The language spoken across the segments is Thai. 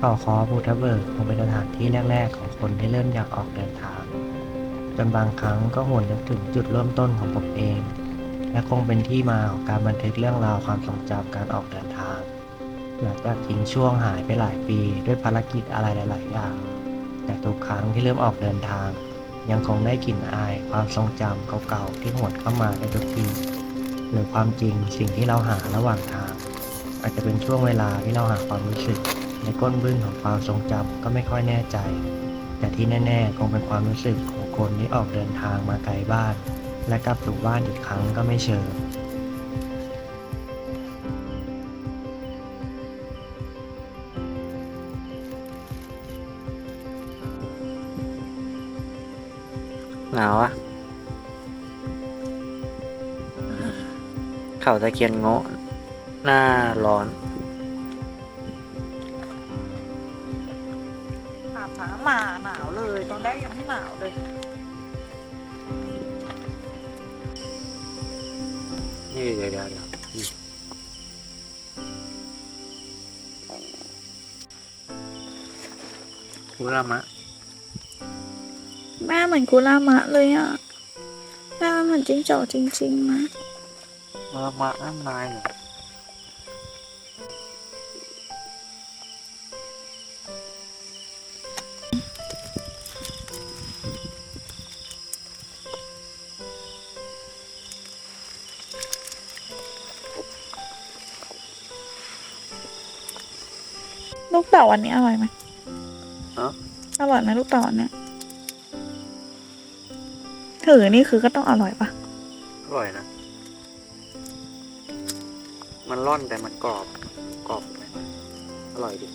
เขาคอภูทับเบิกคงเป็นสถานที่แรก ๆ ของคนที่เริ่มอยากออกเดินทาง จนบางครั้งก็หวนนึกถึงจุดเริ่มต้นของผมเอง และคงเป็นที่มาของการบันทึกเรื่องราวความทรงจำการออกเดินทาง หลังจากทิ้งช่วงหายไปหลายปีด้วยภารกิจอะไรหลาย ๆ อย่าง แต่ทุกครั้งที่เริ่มออกเดินทาง ยังคงได้กลิ่นอายความทรงจำเก่าๆที่หวนเข้ามาในทุกทีหรือความจริงสิ่งที่เราหาระหว่างทาง อาจจะเป็นช่วงเวลาที่เราหาความรู้สึก ในก้นบึ้งของความทรงจำก็ไม่ค่อยแน่ใจ แต่ที่แน่ๆ คงเป็นความรู้สึกของคนที่ออกเดินทางมาไกลบ้าน และกลับสู่บ้านอีกครั้งก็ไม่เชิงหนาวอะเขาตะเคียนโงะหน้าร้อน นี่เดี๋ยวเดี๋ยวเดี๋ยวอืมคุรามะแม่เหมือนกุลามะเลยอะแม่มันเหมือนจิ้งจอกจริงๆนะคุรามะน้ำลายเหรอ ลูกเต่าอันนี้อร่อยไหมฮะ อร่อยไหมลูกเต่าอันเนี้ยถือนี่คือก็ต้องอร่อยปะอร่อยนะ มันร่อนแต่มันกรอบ กรอบไหมอร่อยดิ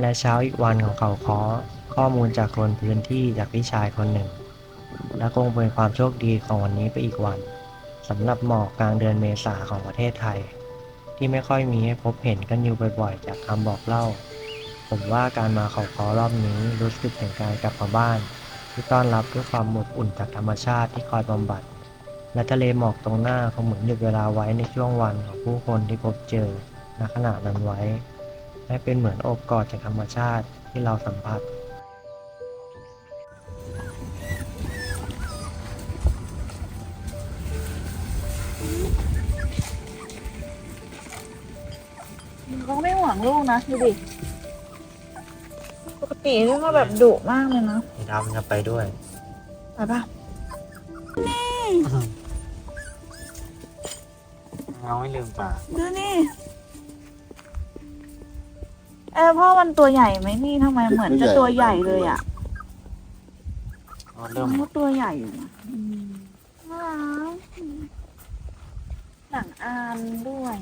และเช้าอีกวันของเขาคอข้อมูลจากคนพื้นที่จากพี่ชายคนหนึ่ง และคงเป็นความโชคดีของวันนี้ไปอีกวันสำหรับหมอกกลางเดือนเมษาของประเทศไทย ที่ไม่ค่อยมีให้พบเห็นกันอยู่บ่อยๆ จากคำบอกเล่า ผมว่าการมาเขาคอรอบนี้รู้สึกถึงการกลับมาบ้าน ที่ต้อนรับด้วยความอบอุ่นจากธรรมชาติที่คอยบำบัด และทะเลหมอกตรงหน้าคงเหมือนหยุดเวลาไว้ในช่วงวันของผู้คนที่พบเจอณขณะนั้นไว้ ให้เป็นเหมือนโอบกอดจากธรรมชาติที่เราสัมผัส เขาไม่หวังลูกนะดูดิ ปกตินี่ก็แบบดุมากเลยนะดำจะไปด้วย ไปปะเราไม่ลืมปากดูนี่ เออพ่อมันตัวใหญ่ไหมนี่ทำไมเหมือนจะตัวใหญ่เลยอะเราเริ่มเขาตัวใหญ่อยู่นะอืมน่ารักหนังอานด้วย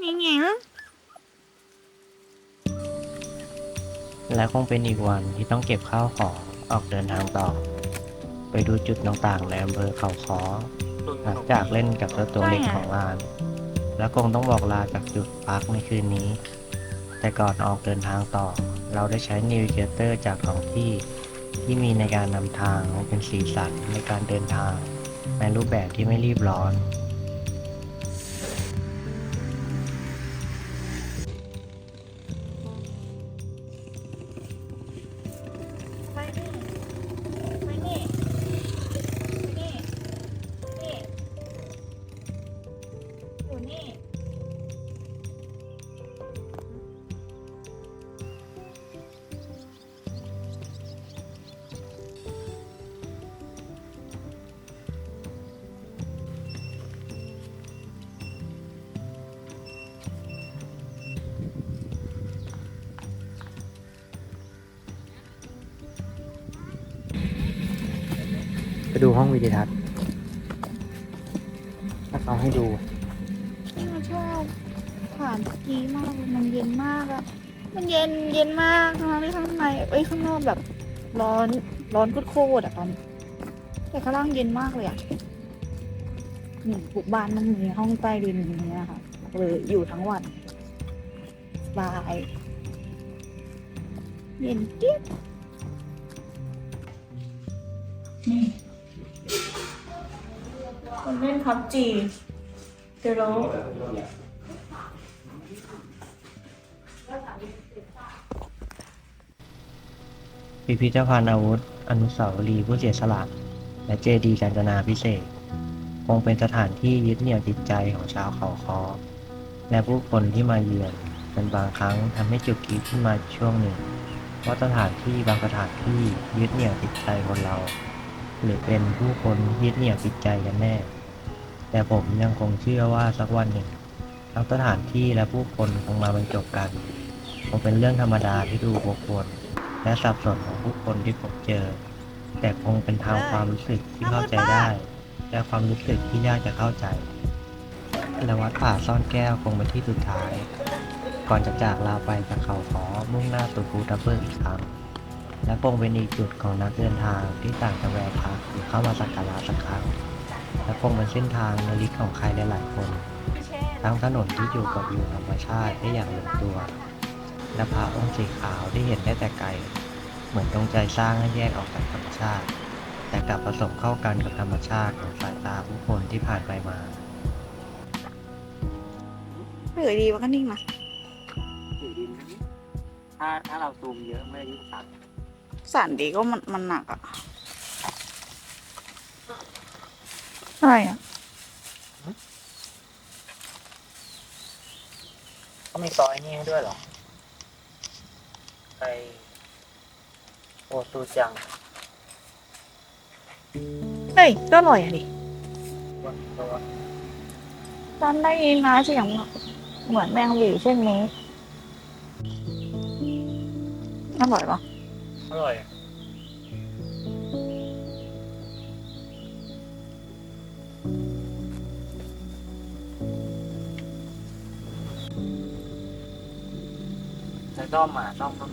นี่ไงและคงเป็นอีกวันที่ต้องเก็บข้าวของออกเดินทางต่อ ไปดูจุดต่างๆในอำเภอเขาคอหลังจากเล่นกับเจ้าตัวเล็กของลาน แล้วคงต้องบอกลาจากจุดพักในคืนนี้ แต่ก่อนออกเดินทางต่อ เราได้ใช้นิวเกเตอร์จากของที่ที่มีในการนำทางเป็นสีสันในการเดินทาง ในรูปแบบที่ไม่รีบร้อน ดูห้องวิดีทัศน์ถ้าเขาให้ดูนี่มันชอบผ่านสกีมากเลยมันเย็นมากอะมันเย็นเย็นมากทั้งที่ข้างในเอ้ยข้างนอกแบบร้อนร้อนโคตรๆอะตอนแต่ข้างล่างเย็นมากเลยอะนี่ทุกบ้านมันมีห้องใต้ดินอย่างเงี้ยค่ะเลยอยู่ทั้งวันสบายเย็นเจี๊ยบ คนเล่นพับจีเดี๋ยวเราพิพิธภัณฑ์อาวุธ อนุสาวรีย์ผู้เสียสละ และเจดีย์กาญจนาพิเศษคงเป็นสถานที่ยึดเหนี่ยวจิตใจของชาวเขาคอและผู้คนที่มาเยือนเป็นบางครั้งทำให้จุดคิดขึ้นมาช่วงหนึ่งว่าสถานที่บางสถานที่ยึดเหนี่ยวจิตใจคนเรา หรือเป็นผู้คนยึดเหนี่ยวจิตใจกันแน่ แต่ผมยังคงเชื่อว่าสักวันหนึ่งทั้งสถานที่และผู้คนคงมาบรรจบกันคงเป็นเรื่องธรรมดาที่ดูบกวนและสับสนของผู้คนที่ผมเจอ แต่คงเป็นทางความรู้สึกที่เข้าใจได้ และความรู้สึกที่ยากจะเข้าใจและวัดป่าซ่อนแก้วคงเป็นที่สุดท้าย ก่อนจะจากลาไปจากเขาขอมุ่งหน้าสู่ภูทับเบิกอีกครั้งและคงเป็นอีกจุดของนักเดินทางที่ต่างจะแวะพักหรือเข้ามาสักการะสักครั้ง และคงเป็นเส้นทางระลึกของใครหลายๆคน ทั้งถนนที่อยู่กับวิวธรรมชาติได้อย่างลงตัวและพระองค์สีขาวที่เห็นได้แต่ไกล เหมือนจงใจสร้างให้แยกออกจากธรรมชาติ แต่กลับผสมเข้ากันกับธรรมชาติของสายตาผู้คนที่ผ่านไปมาไม่เอ่ยดีมันก็นิ่งนะอยู่ดินถ้าถ้าเราซูมเยอะไม่ได้ยิ่งสัตว์สั่นดีก็มันมันหนักอะ อะไรอะก็มีซอยนี่ให้ด้วยเหรอไปโอซูจังเฮ้ยก็อร่อยอะดิวันตัวตอนได้ยินมาเสียงเหมือนแมงหวีเช่นนี้อร่อยปะอร่อยแล้วก็หมาต้อง ต้องมอะต้องต้อง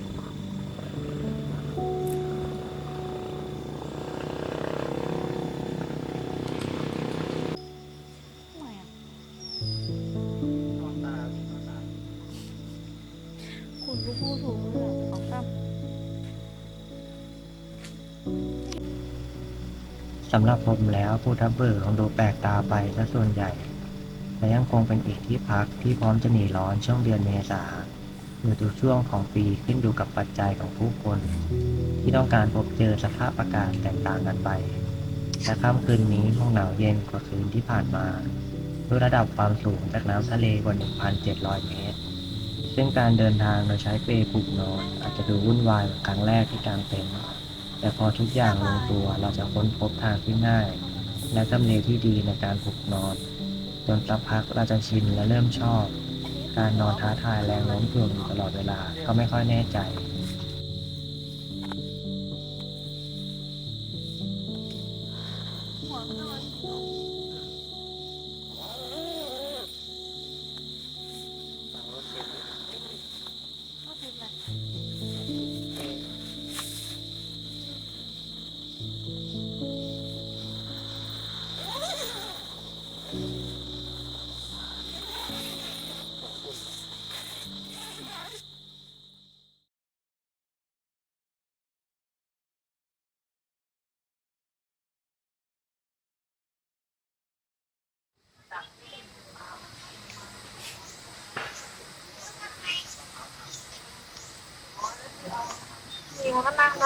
คุณก็พูดถูกเลยอะเขาก็สำหรับผมแล้วภูทับเบิกคงดูแปลกตาไปซะส่วนใหญ่ และยังคงเป็นอีกที่พักที่พร้อมจะหนีร้อนช่วงเดือนเมษา หรือทุกช่วงของปีขึ้นอยู่กับปัจจัยของผู้คน ที่ต้องการพบเจอสภาพอากาศแตกต่างกันไปและค่ำคืนนี้คงหนาวเย็นกว่าคืนที่ผ่านมาด้วยระดับความสูงจากน้ำทะเลกว่า 1,700 เมตร ซึ่งการเดินทางโดยใช้เปลผูกนอนอาจจะดูวุ่นวายเหมือนครั้งแรกที่กางเต็นท์แต่พอทุกอย่างลงตัวเราจะค้นพบทางที่ง่าย และทำเลที่ดีในการผูกนอน จนสักพักเราจะชินและเริ่มชอบ การนอนท้าทายแรงโน้มถ่วงอยู่ตลอดเวลาก็ไม่ค่อยแน่ใจ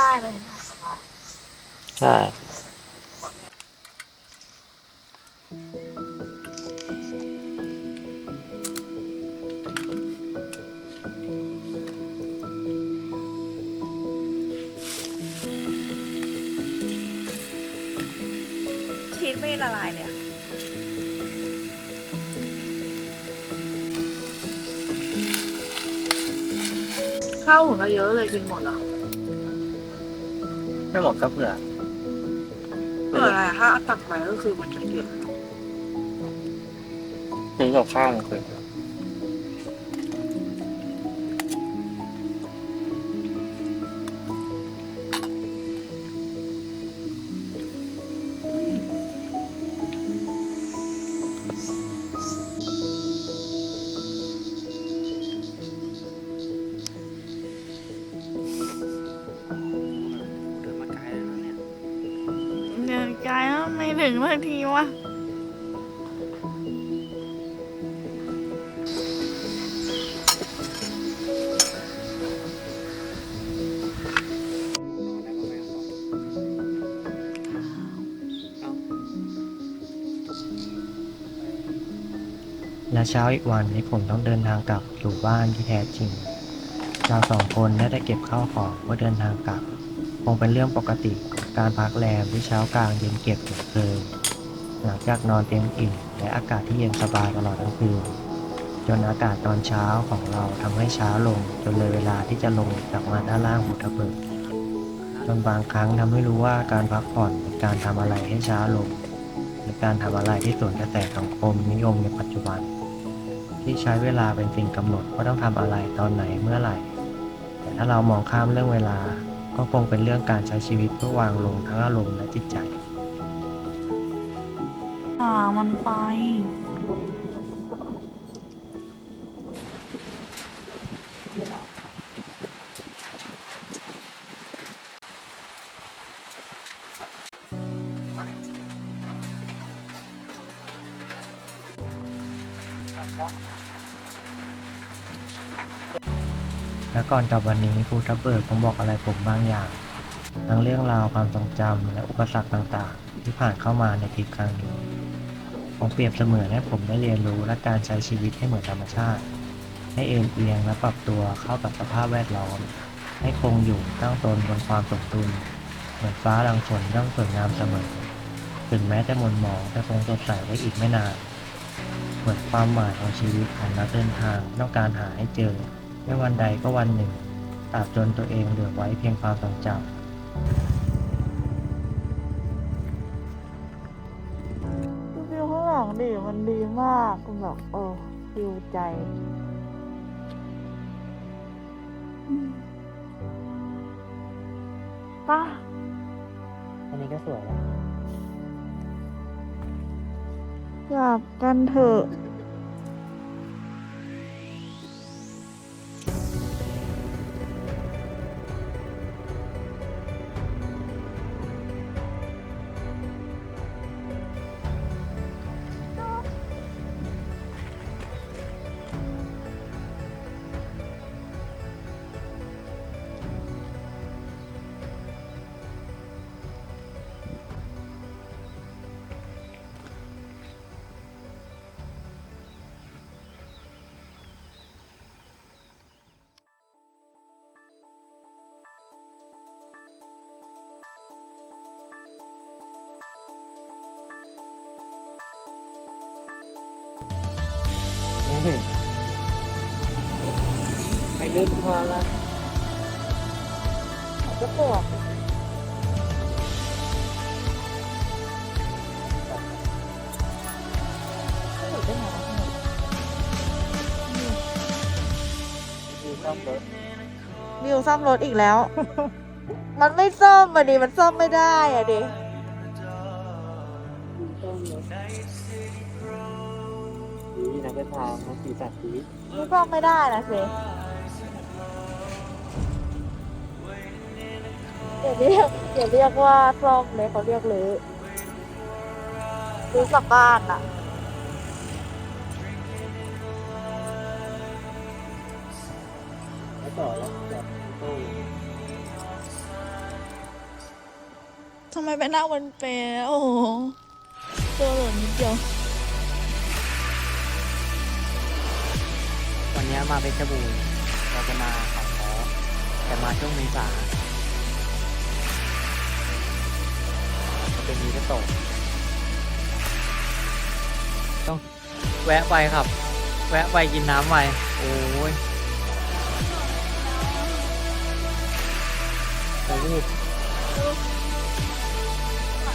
ได้เลยใช่ชีสไม่ละลายเลยอะข้าวหุงก็เยอะเลยกินหมดเหรอ ไม่หมดก็เผื่อเผื่ออะไรถ้าตักไปก็คือมันจะเยอะซื้อกับข้าวมาคือ ถึงทันทีวะและเช้าอีกวันที่ผมต้องเดินทางกลับสู่บ้านที่แท้จริง เราสองคนได้แต่เก็บข้าวของเพื่อเดินทางกลับ งเป็นเรื่องปกติของการพักแรมที่เช้ากลางเย็นเก็บเหมือนเคยหลังจากนอนเต็มอิ่มและอากาศที่เย็นสบายตลอดทั้งคืนจนอากาศตอนเช้าของเราทำให้ช้าลงจนเลยเวลาที่จะลงจากมาด้านล่างหุทับเบิกจนบางครั้งทำให้รู้ว่าการพักผ่อนเป็นการทำอะไรให้ช้าลงหรือการทำอะไรที่สวนกระแสสังคมนิยมในปัจจุบัน ที่ใช้เวลาเป็นสิ่งกำหนดว่าต้องทำอะไรตอนไหนเมื่อไหร่ แต่ถ้าเรามองข้ามเรื่องเวลา ก็คงเป็นเรื่องการใช้ชีวิตเพื่อวางลงทั้งอารมณ์และจิตใจอ่ามันไป และก่อนกลับวันนี้ครูทับเบิร์กผมบอกอะไรผมบางอย่าง ทั้งเรื่องราวความทรงจำและอุปสรรคต่างๆ ที่ผ่านเข้ามาในทริปครั้งนี้ผมเปรียบเสมือนให้ผมได้เรียนรู้และการใช้ชีวิตให้เหมือนธรรมชาติ ให้เอ็นเอียงและปรับตัวเข้ากับสภาพแวดล้อม ให้คงอยู่ตั้งตนบนความสมดุลเหมือนฟ้าลังฝนย่อมสวยงามเสมอ ถึงแม้จะหม่นหมองแต่คงสดใสได้อีกไม่นาน เหมือนความหมายของชีวิตของนักเดินทางต้องการหาให้เจอ ไม่วันใดก็วันหนึ่งตราบจนตัวเองเหลือไว้เพียงความทรงจำวิวข้างหลังดิมันดีมากมันแบบเออฟิวใจอืมป่ะอันนี้ก็สวยแล้วกลับกันเถอะ ไปลื่นพอแล้วก็ปวดมิวซ่อมรถอีกแล้ว มันไม่ซ่อมอะดิ มันซ่อมไม่ได้อะดิ นี่นักเดินทางมาสีสันชีวิตมันซ่อมไม่ได้นะเอย่าเรียกอย่าเรียกว่าซ่อมเลยเขาเรียกรื้อรื้อกลับบ้านอะแล้วต่อแล้วแบบตู้ทำไมไปนั่งบนเปรโอ้โหตัวหล่นนิดเดียววันนี้มาเพชรบูรณ์เราจะมาเขาคอแต่มาช่วงเมษา มีกระโตกต้องแวะไปครับ แวะไปกินน้ำไปโอ้ยโอ้โห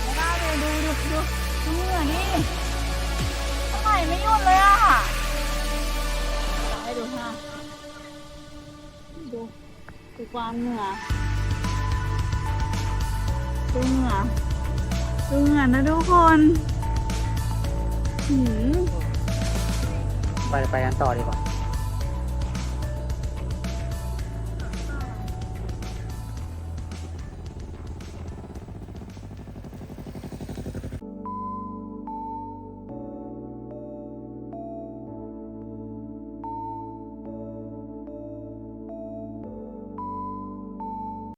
ไม่ได้เลยดูดูดูดูเหงื่อนี่ทำไมไม่หยุดเลยอะให้ดูค่ะดูดูความเหงื่อดูเหงื่อ ดูเหงื่อนะทุกคนหืมไปไปกันต่อดีกว่า